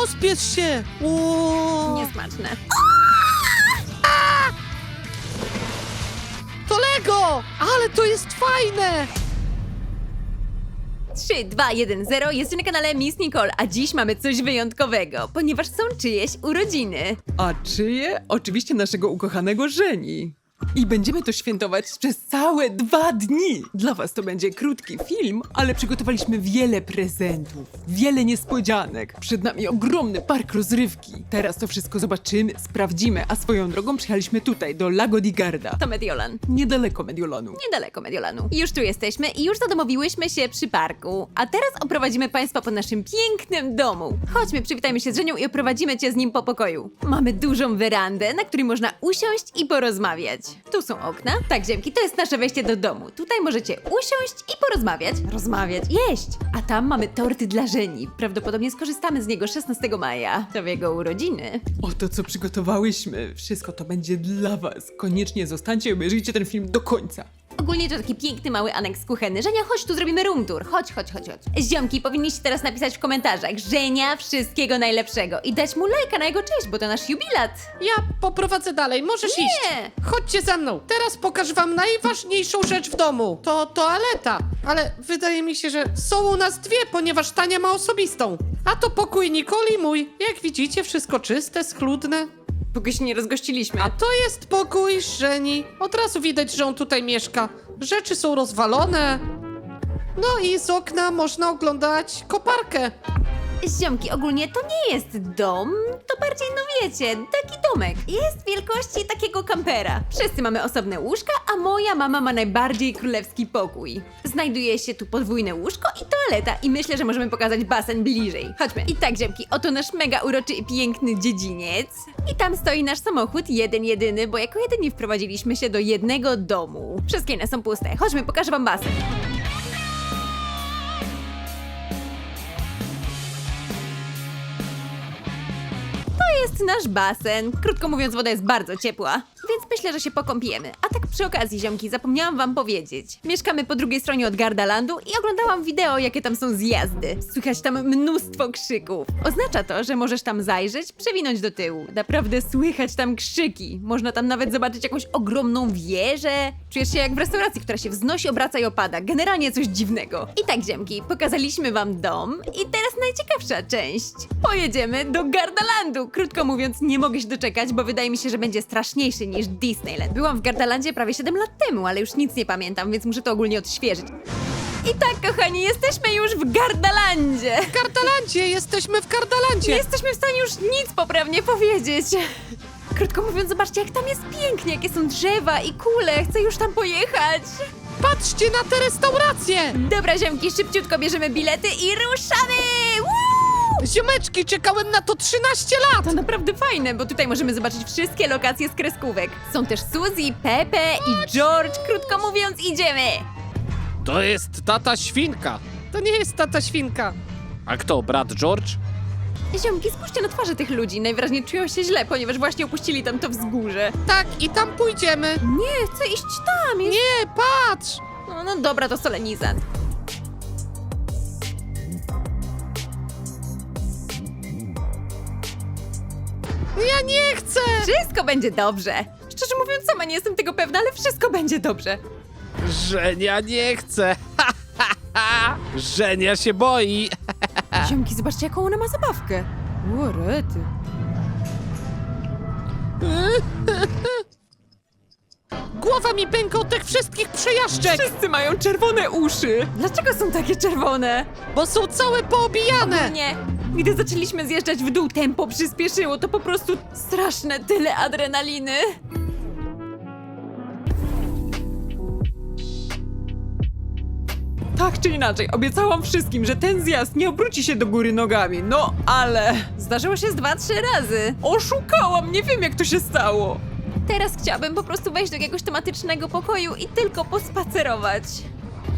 Pospiesz się! O, Niesmaczne. to Lego! Ale to jest fajne! 3, 2, 1, 0. Jest na kanale Miss Nicole, a dziś mamy coś wyjątkowego, ponieważ są czyjeś urodziny. A czyje? Oczywiście naszego ukochanego Żeni. I będziemy to świętować przez całe dwa dni. Dla was to będzie krótki film, ale przygotowaliśmy wiele prezentów, wiele niespodzianek. Przed nami ogromny park rozrywki. Teraz to wszystko zobaczymy, sprawdzimy, a swoją drogą przyjechaliśmy tutaj, do Lago di Garda. To Mediolan. Niedaleko Mediolanu. Niedaleko Mediolanu. Już tu jesteśmy i już zadomowiłyśmy się przy parku. A teraz oprowadzimy Państwa po naszym pięknym domu. Chodźmy, przywitajmy się z Żenią i oprowadzimy Cię z nim po pokoju. Mamy dużą werandę, na której można usiąść i porozmawiać. Tu są okna. Tak, ziemki, to jest nasze wejście do domu. Tutaj możecie usiąść i porozmawiać. Rozmawiać, jeść. A tam mamy torty dla Żeni. Prawdopodobnie skorzystamy z niego 16 maja. To w jego urodziny. Oto co przygotowałyśmy. Wszystko to będzie dla was. Koniecznie zostańcie i obejrzyjcie ten film do końca. Ogólnie to taki piękny mały aneks kuchenny. Żenia, chodź tu zrobimy room tour. Chodź, chodź, chodź, chodź. Ziomki, powinniście teraz napisać w komentarzach Żenia wszystkiego najlepszego i dać mu lajka na jego cześć, bo to nasz jubilat. Ja poprowadzę dalej, możesz Nie. iść. Chodźcie za mną. Teraz pokażę wam najważniejszą rzecz w domu. To toaleta. Ale wydaje mi się, że są u nas dwie, ponieważ Tania ma osobistą. A to pokój Nikoli mój. Jak widzicie, wszystko czyste, schludne. Póki się nie rozgościliśmy. A to jest pokój Żeni. Od razu widać, że on tutaj mieszka. Rzeczy są rozwalone. No i z okna można oglądać koparkę. Ziomki, ogólnie to nie jest dom, to bardziej, no wiecie, taki domek. Jest wielkości takiego kampera. Wszyscy mamy osobne łóżka, a moja mama ma najbardziej królewski pokój. Znajduje się tu podwójne łóżko i toaleta i myślę, że możemy pokazać basen bliżej. Chodźmy. I tak, ziomki, oto nasz mega uroczy i piękny dziedziniec. I tam stoi nasz samochód, jeden jedyny, bo jako jedyni wprowadziliśmy się do jednego domu. Wszystkie inne są puste. Chodźmy, pokażę wam basen. Nasz basen. Krótko mówiąc, woda jest bardzo ciepła, więc myślę, że się pokąpiemy. A tak przy okazji, ziomki, zapomniałam wam powiedzieć. Mieszkamy po drugiej stronie od Gardalandu i oglądałam wideo, jakie tam są zjazdy. Słychać tam mnóstwo krzyków. Oznacza to, że możesz tam zajrzeć, przewinąć do tyłu. Naprawdę słychać tam krzyki. Można tam nawet zobaczyć jakąś ogromną wieżę. Czujesz się jak w restauracji, która się wznosi, obraca i opada. Generalnie coś dziwnego. I tak, ziomki, pokazaliśmy wam dom i teraz najciekawsza część. Pojedziemy do Gardalandu. Krótko mówiąc, nie mogę się doczekać, bo wydaje mi się, że będzie straszniejszy niż Disneyland. Byłam w Gardalandzie prawie 7 lat temu, ale już nic nie pamiętam, więc muszę to ogólnie odświeżyć. I tak, kochani, jesteśmy już w Gardalandzie. W Gardalandzie, jesteśmy w Gardalandzie. Nie jesteśmy w stanie już nic poprawnie powiedzieć. Krótko mówiąc, zobaczcie, jak tam jest pięknie, jakie są drzewa i kule. Chcę już tam pojechać. Patrzcie na te restauracje. Dobra, ziomki, szybciutko bierzemy bilety i ruszamy! Woo! Ziomeczki, czekałem na to 13 lat. To naprawdę fajne, bo tutaj możemy zobaczyć wszystkie lokacje z kreskówek. Są też Suzy, Pepe i George. Krótko mówiąc, idziemy! To jest tata świnka. To nie jest tata świnka. A kto, brat George? Ziomki, spójrzcie na twarze tych ludzi. Najwyraźniej czują się źle, ponieważ właśnie opuścili tam to wzgórze. Tak, i tam pójdziemy. Nie, chcę iść tam. Jest... Nie, patrz. No, no dobra, to solenizant. Ja nie chcę. Wszystko będzie dobrze. Szczerze mówiąc, sama nie jestem tego pewna, ale wszystko będzie dobrze. Żenia nie chce. Żenia się boi. Ziomki, zobaczcie, jaką ona ma zabawkę. Łorety. Głowa mi pęka od tych wszystkich przejażdżek, Wszyscy mają czerwone uszy. Dlaczego są takie czerwone? bo są całe poobijane. Nie. Gdy zaczęliśmy zjeżdżać w dół, tempo przyspieszyło. To po prostu straszne, tyle adrenaliny. Tak czy inaczej, obiecałam wszystkim, że ten zjazd nie obróci się do góry nogami. No, ale... Zdarzyło się z dwa, trzy razy. Oszukałam, nie wiem jak to się stało. Teraz chciałabym po prostu wejść do jakiegoś tematycznego pokoju i tylko pospacerować.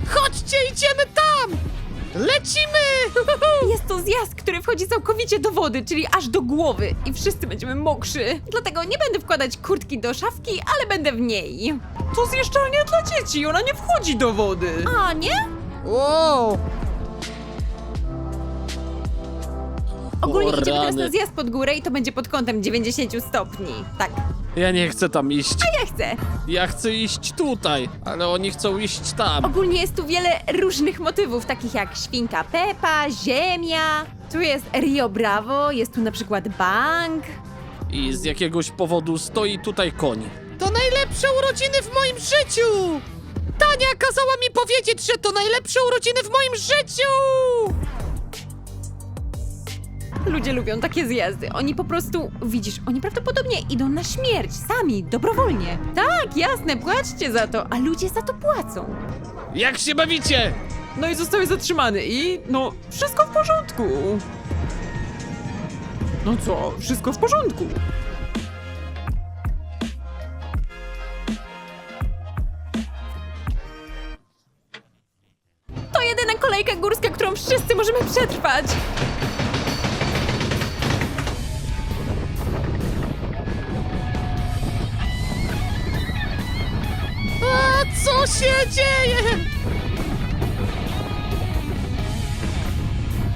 Chodźcie, idziemy tam. Lecimy. Jest to zjazd, który wchodzi całkowicie do wody, czyli aż do głowy i wszyscy będziemy mokrzy. Dlatego nie będę wkładać kurtki do szafki, ale będę w niej. To zjeżdżalnia dla dzieci, ona nie wchodzi do wody. A, nie? Wow. Ogólnie O, idziemy teraz rany. na zjazd pod górę i to będzie pod kątem 90 stopni. Tak, Ja nie chcę tam iść. ja chcę. Ja chcę iść tutaj, ale oni chcą iść tam. Ogólnie jest tu wiele różnych motywów, takich jak świnka Pepa, ziemia. Tu jest Rio Bravo, jest tu na przykład bank. I z jakiegoś powodu stoi tutaj koń. To najlepsze urodziny w moim życiu! Tania kazała mi powiedzieć, że to najlepsze urodziny w moim życiu! Ludzie lubią takie zjazdy. Oni po prostu, widzisz, oni prawdopodobnie idą na śmierć, sami, dobrowolnie. Tak, jasne, płaćcie za to, a ludzie za to płacą. Jak się bawicie? No i zostałeś zatrzymany i no, wszystko w porządku. No co, wszystko w porządku. To jedyna kolejka górska, którą wszyscy możemy przetrwać. Co się dzieje?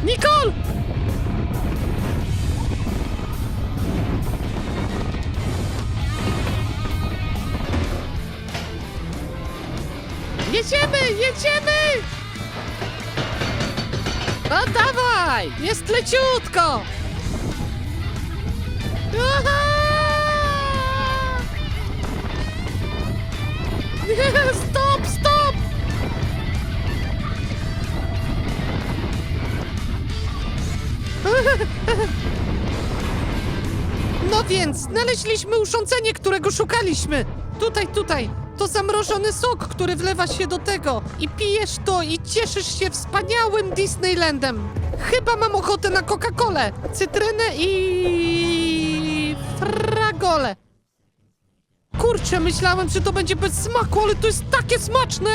Nicole! Jedziemy, jedziemy! No dawaj, jest leciutko! Aha! Nie, stop, stop! No więc, znaleźliśmy urządzenie, którego szukaliśmy. Tutaj, tutaj. To zamrożony sok, który wlewa się do tego. I pijesz to i cieszysz się wspaniałym Disneylandem. Chyba mam ochotę na Coca-Colę, cytrynę i... fragole. Kurczę, myślałem, że to będzie bez smaku, ale to jest takie smaczne!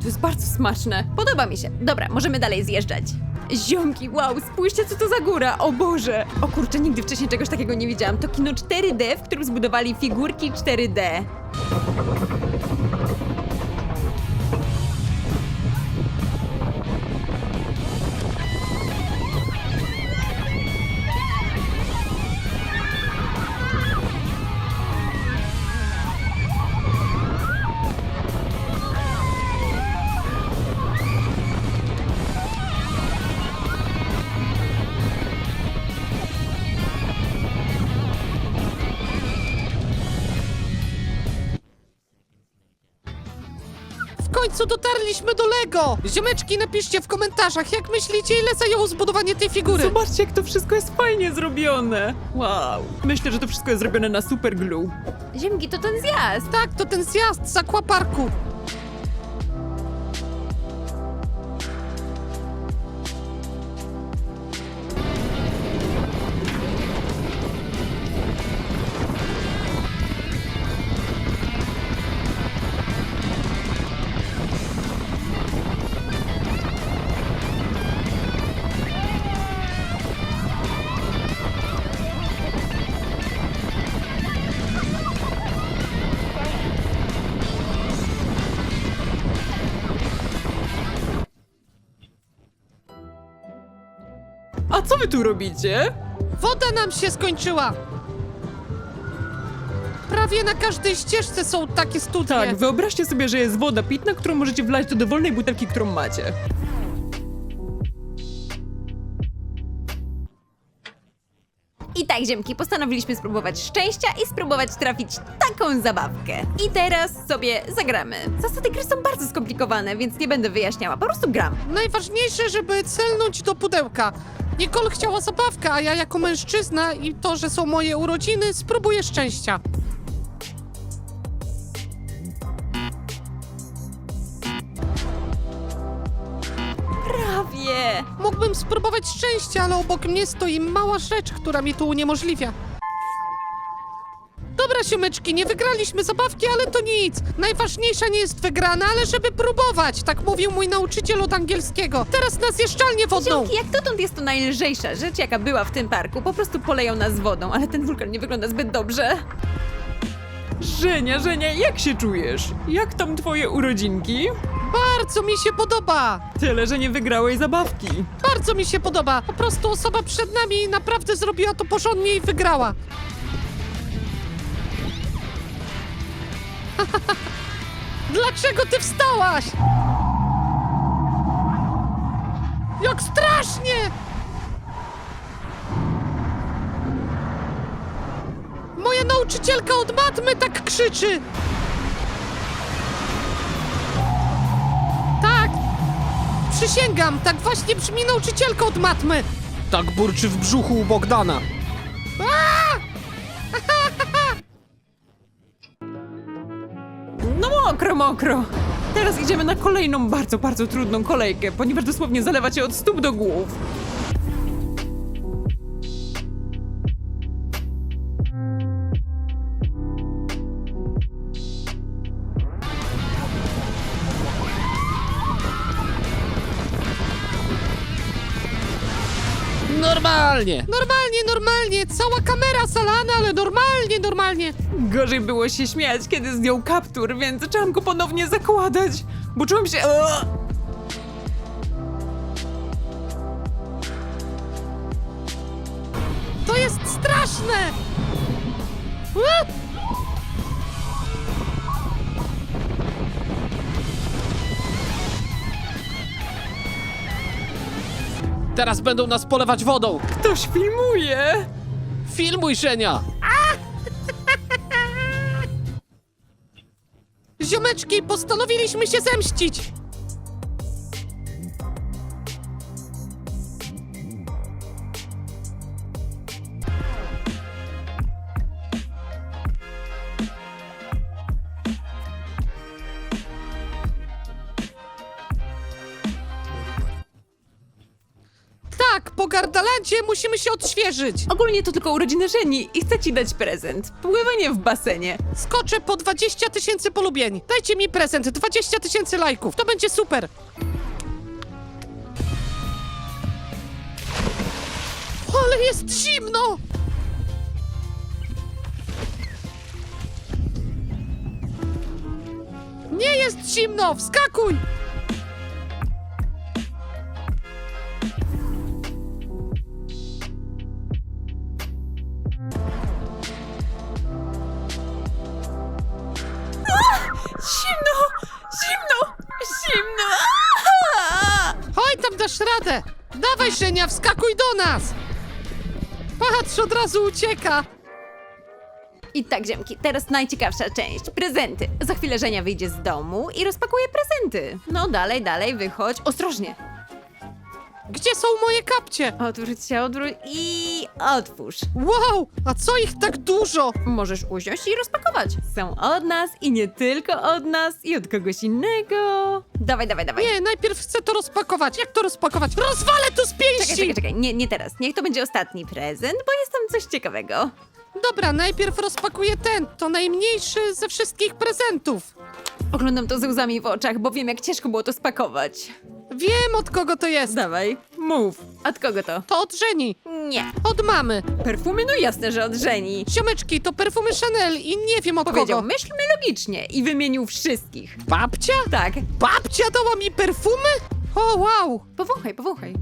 To jest bardzo smaczne. Podoba mi się. Dobra, możemy dalej zjeżdżać. Ziomki, wow, spójrzcie co to za góra, o Boże! O kurczę, nigdy wcześniej czegoś takiego nie widziałam. To kino 4D, w którym zbudowali figurki 4D. Końcu dotarliśmy do Lego! Ziomeczki, napiszcie w komentarzach, jak myślicie, ile zajęło zbudowanie tej figury? Zobaczcie, jak to wszystko jest fajnie zrobione. Wow. Myślę, że to wszystko jest zrobione na super glue. Ziomki, to ten zjazd. Tak, to ten zjazd z aquaparku. A co wy tu robicie? Woda nam się skończyła! Prawie na każdej ścieżce są takie studnie. Tak, wyobraźcie sobie, że jest woda pitna, którą możecie wlać do dowolnej butelki, którą macie. I tak, ziemki, postanowiliśmy spróbować szczęścia i spróbować trafić taką zabawkę. I teraz sobie zagramy. Zasady gry są bardzo skomplikowane, więc nie będę wyjaśniała, po prostu gram. Najważniejsze, żeby celnąć do pudełka. Nicole chciała zabawkę, a ja jako mężczyzna i to, że są moje urodziny, spróbuję szczęścia. Prawie. Mógłbym spróbować szczęścia, ale obok mnie stoi mała rzecz, która mi to uniemożliwia. Dobra, siomeczki, nie wygraliśmy zabawki, ale to nic. Najważniejsza nie jest wygrana, ale żeby próbować. Tak mówił mój nauczyciel od angielskiego. Teraz na zjeżdżalnię wodną. Ziomki, jak dotąd jest to najlżejsza rzecz, jaka była w tym parku. Po prostu poleją nas wodą, ale ten wulkan nie wygląda zbyt dobrze. Żenia, Żenia, jak się czujesz? Jak tam twoje urodzinki? Bardzo mi się podoba! Tyle, że nie wygrałeś zabawki. Bardzo mi się podoba! Po prostu osoba przed nami naprawdę zrobiła to porządnie i wygrała. Dlaczego ty wstałaś? Jak strasznie! Moja nauczycielka od matmy tak krzyczy! Tak! Przysięgam, tak właśnie brzmi nauczycielka od matmy! Tak burczy w brzuchu u Bogdana. Mokro. Teraz idziemy na kolejną bardzo, bardzo trudną kolejkę, ponieważ dosłownie zalewa cię od stóp do głów. Normalnie. Normalnie, normalnie, cała kamera salana, ale normalnie, normalnie. Gorzej było się śmiać, kiedy zdjął kaptur, więc zaczęłam go ponownie zakładać, bo czułam się... To jest straszne! Teraz będą nas polewać wodą. Ktoś filmuje! Filmuj, Żenia. Ziomeczki, postanowiliśmy się zemścić! Musimy się odświeżyć. Ogólnie to tylko urodziny Żeni i chcę ci dać prezent. Pływanie w basenie. Skoczę po 20 tysięcy polubień. Dajcie mi prezent, 20 tysięcy lajków. To będzie super. Ale jest zimno! Nie jest zimno! Wskakuj! Żenia, wskakuj do nas! Patrz, od razu ucieka! I tak, ziomki, teraz najciekawsza część. Prezenty. Za chwilę Żenia wyjdzie z domu i rozpakuje prezenty. No dalej, dalej, wychodź. Ostrożnie. Gdzie są moje kapcie? Odwróć się, odwróć i otwórz. Wow, a co ich tak dużo? Możesz usiąść i rozpakować. Są od nas i nie tylko od nas i od kogoś innego. Dawaj, dawaj, dawaj. Nie, najpierw chcę to rozpakować. Jak to rozpakować? Rozwalę to z pięści! Czekaj, czekaj, czekaj. Nie, nie teraz. Niech to będzie ostatni prezent, bo jest tam coś ciekawego. Dobra, najpierw rozpakuję ten. To najmniejszy ze wszystkich prezentów. Oglądam to ze łzami w oczach, bo wiem, jak ciężko było to spakować. Wiem od kogo to jest. Dawaj, mów. Od kogo to? To od Żeni. Nie. Od mamy. Perfumy? No jasne, że od Żeni. Ziomeczki, to perfumy Chanel i nie wiem od Powiedział, kogo. myślmy logicznie i wymienił wszystkich. Babcia? Tak. Babcia dała mi perfumy? O, wow. Powąchaj, powąchaj.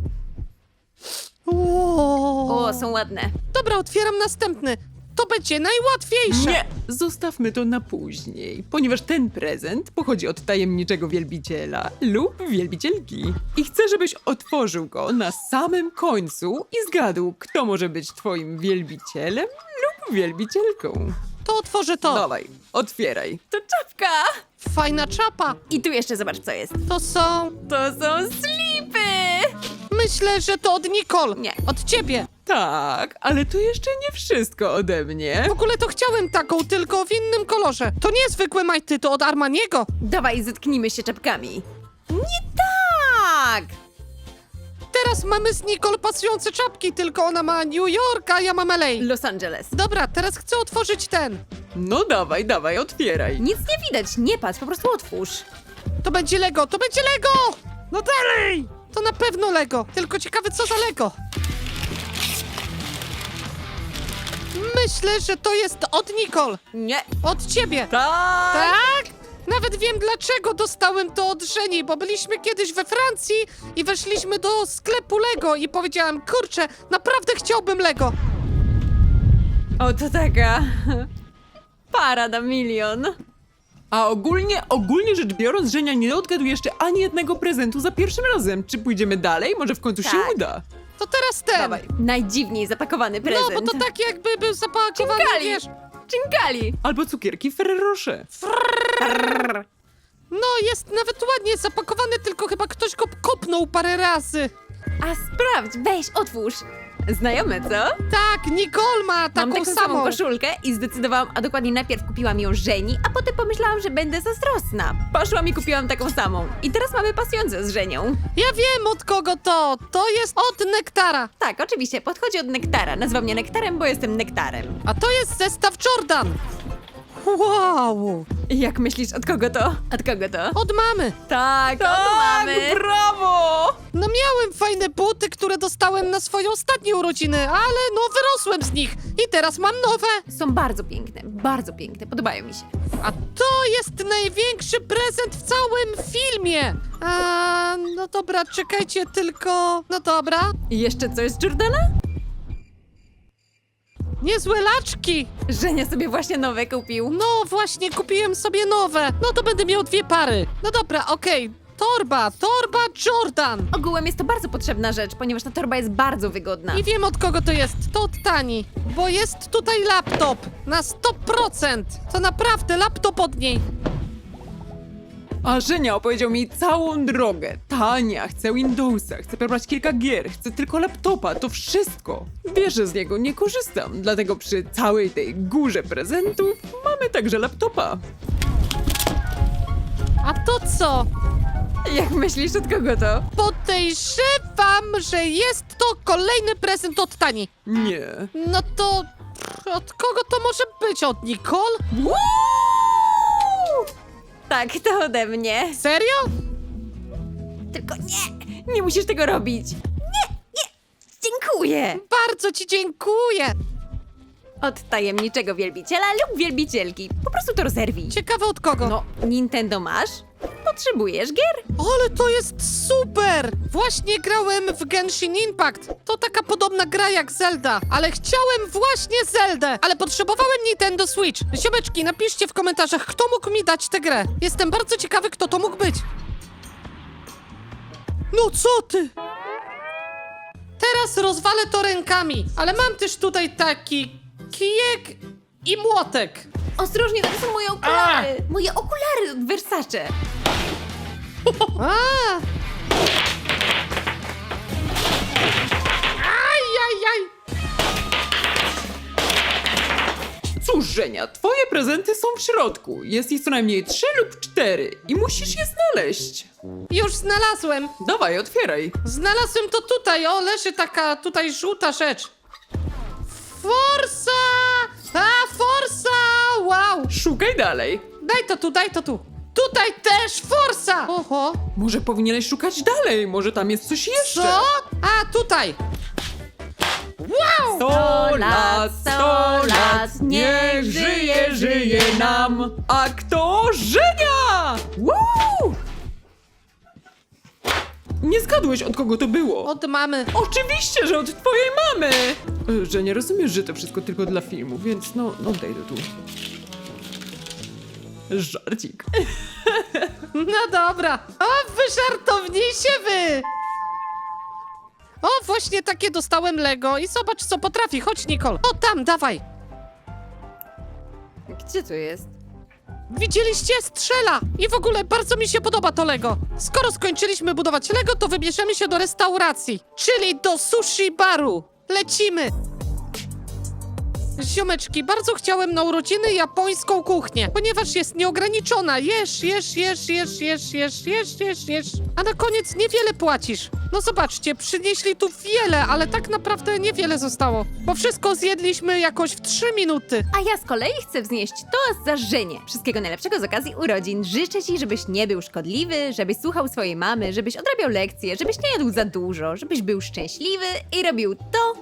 Wow. O, są ładne. Dobra, otwieram następny. To będzie najłatwiejsze. Nie! Zostawmy to na później, ponieważ ten prezent pochodzi od tajemniczego wielbiciela lub wielbicielki. I chcę, żebyś otworzył go na samym końcu i zgadł, kto może być twoim wielbicielem lub wielbicielką. To otworzę to. Dawaj, otwieraj. To czapka! Fajna czapa. I tu jeszcze zobacz, co jest. To są... To są! Myślę, że to od Nicole. Nie. Od ciebie. Tak, ale to jeszcze nie wszystko ode mnie. W ogóle to chciałem taką, tylko w innym kolorze. To nie zwykłe majty, to od Armaniego. Dawaj, zetknijmy się czapkami. Nie tak! Teraz mamy z Nicole pasujące czapki, tylko ona ma New York, a ja mam LA. Los Angeles. Dobra, teraz chcę otworzyć ten. No dawaj, dawaj, otwieraj. Nic nie widać, nie patrz, po prostu otwórz. To będzie Lego, to będzie Lego! No dalej! To na pewno Lego, tylko ciekawe co za Lego. Myślę, że to jest od Nicole. Nie. Od ciebie. Tak! Tak? Nawet wiem dlaczego dostałem to od Żeni, bo byliśmy kiedyś we Francji i weszliśmy do sklepu Lego i powiedziałem, kurczę, naprawdę chciałbym Lego. O, to taka... Para na milion. A ogólnie, ogólnie rzecz biorąc, Żenia nie odgadł jeszcze ani jednego prezentu za pierwszym razem. Czy pójdziemy dalej? Może w końcu się Tak. uda. To teraz ten. Dawaj. Najdziwniej zapakowany No, prezent. bo to tak jakby był zapakowany, Cinkali. wiesz... Chinkali. Albo cukierki Ferrero Rocher. No, jest nawet ładnie zapakowany, tylko chyba ktoś go kopnął parę razy. A sprawdź, weź, otwórz. Znajome, co? Tak, Nicole ma Mam taką taką samą samą. koszulkę i zdecydowałam, a dokładnie najpierw kupiłam ją Żeni, a potem pomyślałam, że będę zazdrosna. Poszłam i kupiłam taką samą. I teraz mamy pasujące z Żenią. Ja wiem od kogo to. To jest od Nektara. Tak, oczywiście, podchodzi od Nektara. Nazywa mnie Nektarem, bo jestem Nektarem. A to jest zestaw Jordan. Wow. Jak myślisz, od kogo to? Od kogo to? Od mamy. Tak, od mamy. brawo! No miałem fajne buty, które dostałem na swoją ostatnią urodziny, ale no wyrosłem z nich i teraz mam nowe. Są bardzo piękne, bardzo piękne, podobają mi się. A to jest największy prezent w całym filmie. A, no dobra, czekajcie tylko. No dobra. I jeszcze coś z Jordana? Niezłe laczki. Żenia sobie właśnie nowe kupił. No właśnie, kupiłem sobie nowe. No to będę miał dwie pary. No dobra, okej. Torba, torba Jordan. Ogółem jest to bardzo potrzebna rzecz, ponieważ ta torba jest bardzo wygodna. I wiem od kogo to jest. To od Tani. Bo jest tutaj laptop. Na 100%. To naprawdę laptop od niej. A Żenia opowiedział mi całą drogę. Tania, chcę Windowsa, chcę pobrać kilka gier, chcę tylko laptopa, to wszystko. Bierze z niego, nie korzystam, dlatego przy całej tej górze prezentów mamy także laptopa. A to co? Jak myślisz, od kogo to? Podejrzewam, że jest to kolejny prezent od Tani. Nie. No to... pff, Od kogo to może być? Od Nicole? Tak, to ode mnie. Serio? Tylko nie, nie musisz tego robić. Nie, nie, dziękuję. Bardzo ci dziękuję. Od tajemniczego wielbiciela lub wielbicielki. Po prostu to rozerwij. Ciekawe od kogo. No, Nintendo masz? Potrzebujesz gier? Ale to jest super! Właśnie grałem w Genshin Impact. To taka podobna gra jak Zelda, ale chciałem właśnie Zeldę, ale potrzebowałem Nintendo Switch. Ziomeczki, napiszcie w komentarzach, kto mógł mi dać tę grę. Jestem bardzo ciekawy, kto to mógł być. No co ty? Teraz rozwalę to rękami, ale mam też tutaj taki kijek i młotek. Ostrożnie, to są moje okulary. Moje okulary od Versace. A! Aj, aj, aj! Cóż, Żenia, twoje prezenty są w środku. Jest ich co najmniej trzy lub cztery i musisz je znaleźć. Już znalazłem. Dawaj, otwieraj. Znalazłem to tutaj, o, leży taka tutaj żółta rzecz. Forsa! A, Forsa! Wow! Szukaj dalej. Daj to tu, daj to tu. Tutaj też Forsa! Oho. Może powinieneś szukać dalej, może tam jest coś jeszcze. Co? A, tutaj. Wow! Sto lat, sto lat, niech żyje, żyje nam. A kto? Żenia! Woo! Nie zgadłeś, od kogo to było. Od mamy. Oczywiście, że od twojej mamy! E, Że nie rozumiesz, że to wszystko tylko dla filmu, więc no, no daj to tu. Żarcik. No dobra. O, wy żartownisie wy! O, właśnie takie dostałem Lego i zobacz co potrafi. Chodź, Nicole. O, tam, dawaj. Gdzie to jest? Widzieliście? Strzela! I w ogóle bardzo mi się podoba to Lego. Skoro skończyliśmy budować Lego, to wybierzemy się do restauracji, czyli do sushi baru. Lecimy! Ziomeczki, bardzo chciałem na urodziny japońską kuchnię, ponieważ jest nieograniczona. Jesz, jesz, jesz, jesz, jesz, jesz, jesz, jesz, jesz. A na koniec niewiele płacisz. No zobaczcie, przynieśli tu wiele, ale tak naprawdę niewiele zostało. Bo wszystko zjedliśmy jakoś w 3 minuty. A ja z kolei chcę wznieść toast za Żenię. Wszystkiego najlepszego z okazji urodzin. Życzę ci, żebyś nie był szkodliwy, żebyś słuchał swojej mamy, żebyś odrabiał lekcje, żebyś nie jadł za dużo, żebyś był szczęśliwy i robił to,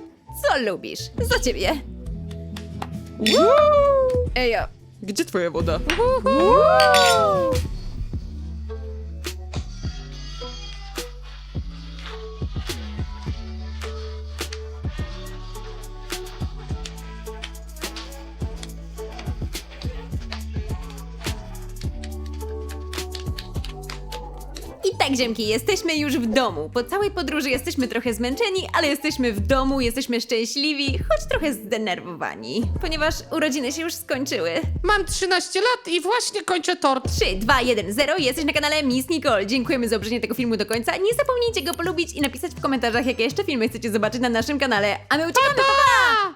co lubisz. Za ciebie. Ejo, Gdzie twoja woda? I tak, ziemki, jesteśmy już w domu. Po całej podróży jesteśmy trochę zmęczeni, ale jesteśmy w domu, jesteśmy szczęśliwi, choć trochę zdenerwowani, ponieważ urodziny się już skończyły. Mam 13 lat i właśnie kończę tort. 3, 2, 1, 0, jesteś na kanale Miss Nicole. Dziękujemy za obejrzenie tego filmu do końca. Nie zapomnijcie go polubić i napisać w komentarzach, jakie jeszcze filmy chcecie zobaczyć na naszym kanale. A my uciekamy, pa! pa!